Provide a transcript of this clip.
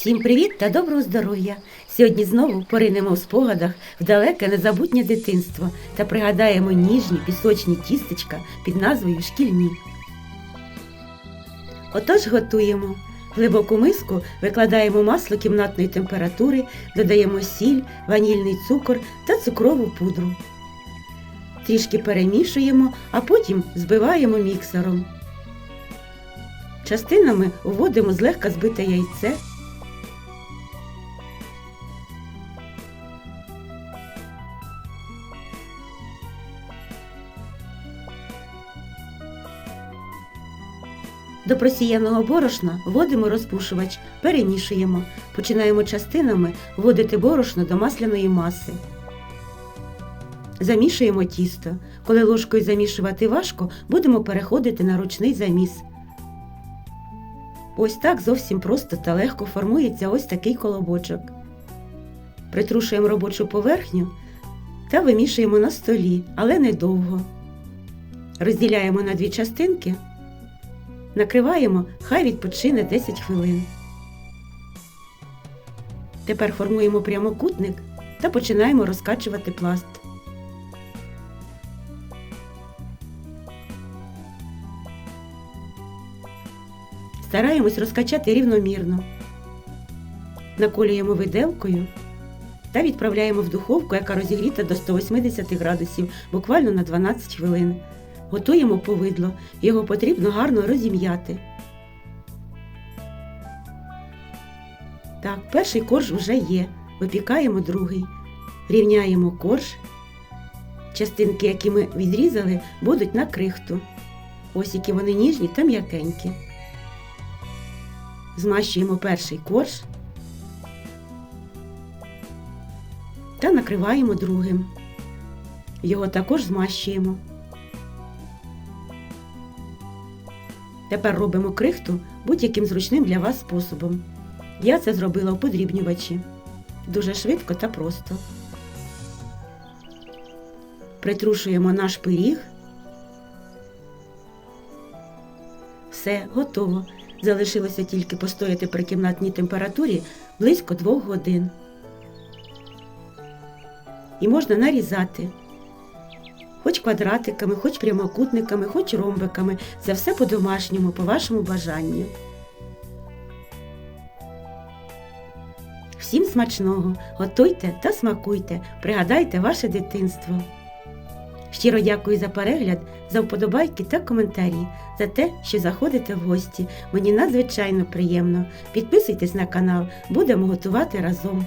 Всім привіт та доброго здоров'я! Сьогодні знову поринемо в спогадах в далеке незабутнє дитинство та пригадаємо ніжні пісочні тістечка під назвою шкільні. Отож готуємо. В глибоку миску викладаємо масло кімнатної температури, додаємо сіль, ванільний цукор та цукрову пудру. Трішки перемішуємо, а потім збиваємо міксером. Частинами вводимо злегка збите яйце. До просіяного борошна вводимо розпушувач, перемішуємо. Починаємо частинами вводити борошно до масляної маси. Замішуємо тісто. Коли ложкою замішувати важко, будемо переходити на ручний заміс. Ось так зовсім просто та легко формується ось такий колобочок. Притрушуємо робочу поверхню та вимішуємо на столі, але недовго. Розділяємо на дві частинки. Накриваємо, хай відпочине 10 хвилин. Тепер формуємо прямокутник та починаємо розкачувати пласт. Стараємось розкачати рівномірно. Наколюємо виделкою та відправляємо в духовку, яка розігріта до 180 градусів, буквально на 12 хвилин. Готуємо повидло, його потрібно гарно розім'яти. Так, перший корж вже є. Випікаємо другий. Рівняємо корж. Частинки, які ми відрізали, будуть на крихту. Ось які вони ніжні та м'якенькі. Змащуємо перший корж та накриваємо другим. Його також змащуємо. Тепер робимо крихту будь-яким зручним для вас способом. Я це зробила в подрібнювачі. Дуже швидко та просто. Притрушуємо наш пиріг. Все, готово. Залишилося тільки постояти при кімнатній температурі близько 2 годин. І можна нарізати. Хоч квадратиками, хоч прямокутниками, хоч ромбиками. Це все по-домашньому, по вашому бажанню. Всім смачного! Готуйте та смакуйте, пригадайте ваше дитинство. Щиро дякую за перегляд, за вподобайки та коментарі, за те, що заходите в гості. Мені надзвичайно приємно. Підписуйтесь на канал, будемо готувати разом.